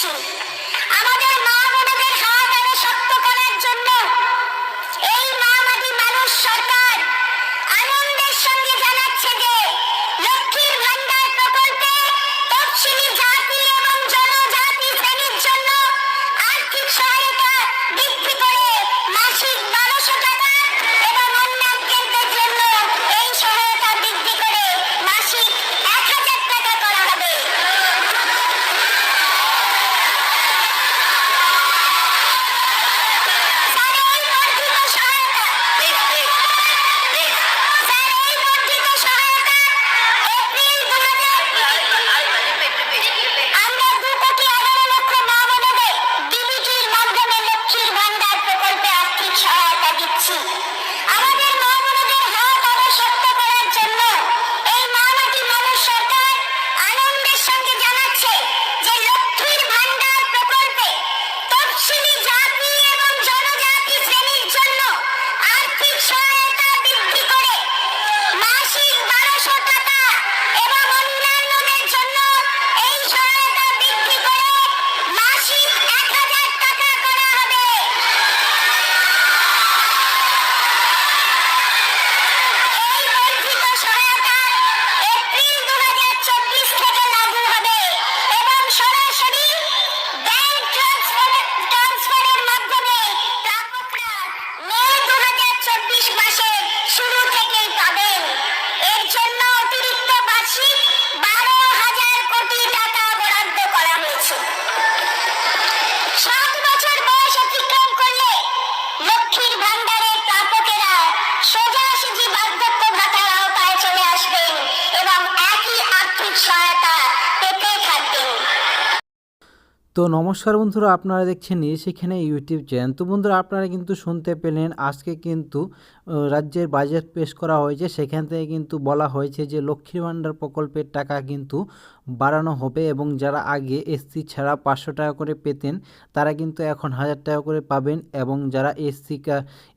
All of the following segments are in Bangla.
Fashion. তো নমস্কার বন্ধুরা, আপনারা দেখছেন সেখানে ইউটিউব চ্যানেল তো বন্ধুরা, আপনারা কিন্তু শুনতে পেলেন, আজকে কিন্তু রাজ্যের বাজেট পেশ করা হয়েছে। সেখান থেকে কিন্তু বলা হয়েছে যে, লক্ষ্মীর ভাণ্ডার প্রকল্পের টাকা কিন্তু বাড়ানো হবে এবং যারা আগে এসসি ছাড়া পাঁচশো টাকা করে পেতেন, তারা কিন্তু এখন হাজার টাকা করে পাবেন এবং যারা এসসি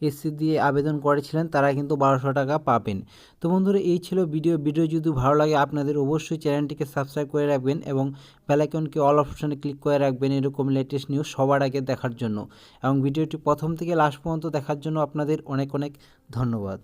এসসি দিয়ে আবেদন করেছিলেন, তারা কিন্তু বারোশো টাকা পাবেন। তো বন্ধুরা, এই ছিল ভিডিও। ভিডিও যদি ভালো লাগে, আপনাদের অবশ্যই চ্যানেলটিকে সাবস্ক্রাইব করে রাখবেন এবং বেলাইকনকে অল অপশনে ক্লিক করে রাখবেন এরকম লেটেস্ট নিউজ সবার আগে দেখার জন্য। এবং ভিডিওটি প্রথম থেকে লাস্ট পর্যন্ত দেখার জন্য আপনাদের অনেক অনেক ধন্যবাদ।